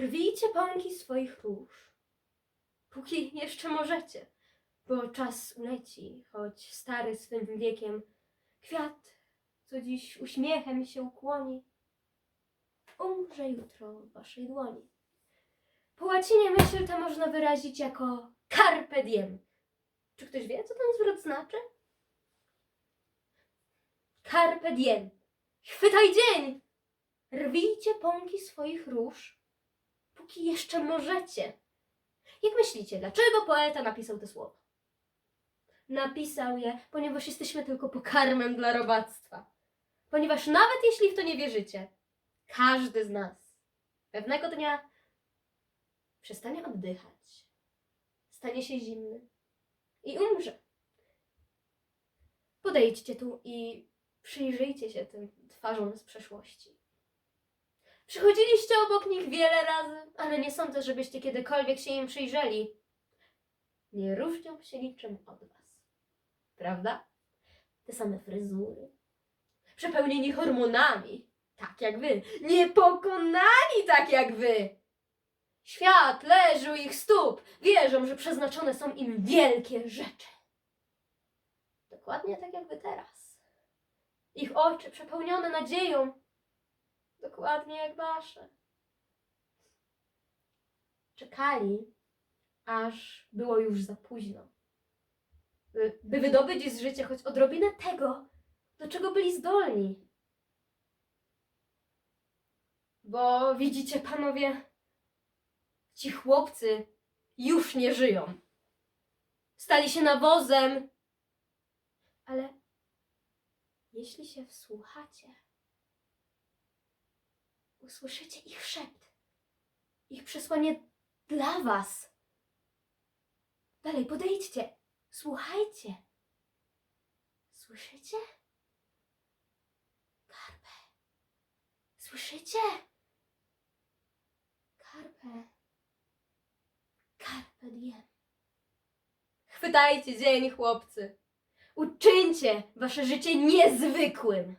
Rwijcie pąki swoich róż, póki jeszcze możecie, bo czas uleci, choć stary swym wiekiem. Kwiat, co dziś uśmiechem się ukłoni, umrze jutro w waszej dłoni. Po łacinie myśl tę można wyrazić jako carpe diem. Czy ktoś wie, co ten zwrot znaczy? Carpe diem. Chwytaj dzień! Rwijcie pąki swoich róż, póki jeszcze możecie. Jak myślicie, dlaczego poeta napisał te słowa? Napisał je, ponieważ jesteśmy tylko pokarmem dla robactwa. Ponieważ nawet jeśli w to nie wierzycie, każdy z nas pewnego dnia przestanie oddychać, stanie się zimny i umrze. Podejdźcie tu i przyjrzyjcie się tym twarzom z przeszłości. Przychodziliście obok nich wiele razy, ale nie sądzę, żebyście kiedykolwiek się im przyjrzeli. Nie różnią się niczym od was. Prawda? Te same fryzury. Przepełnieni hormonami, tak jak wy. Niepokonani tak jak wy. Świat leży u ich stóp. Wierzą, że przeznaczone są im wielkie rzeczy. Dokładnie tak jak wy teraz. Ich oczy przepełnione nadzieją, dokładnie jak wasze. Czekali, aż było już za późno, by, by wydobyć z życia choć odrobinę tego, do czego byli zdolni. Bo widzicie, panowie, ci chłopcy już nie żyją. Stali się nawozem. Ale jeśli się wsłuchacie, usłyszycie ich szept, ich przesłanie dla was. Dalej, podejdźcie, słuchajcie. Słyszycie? Karpę. Słyszycie? Karpę. Karpę diem. Chwytajcie dzień, chłopcy. Uczyńcie wasze życie niezwykłym.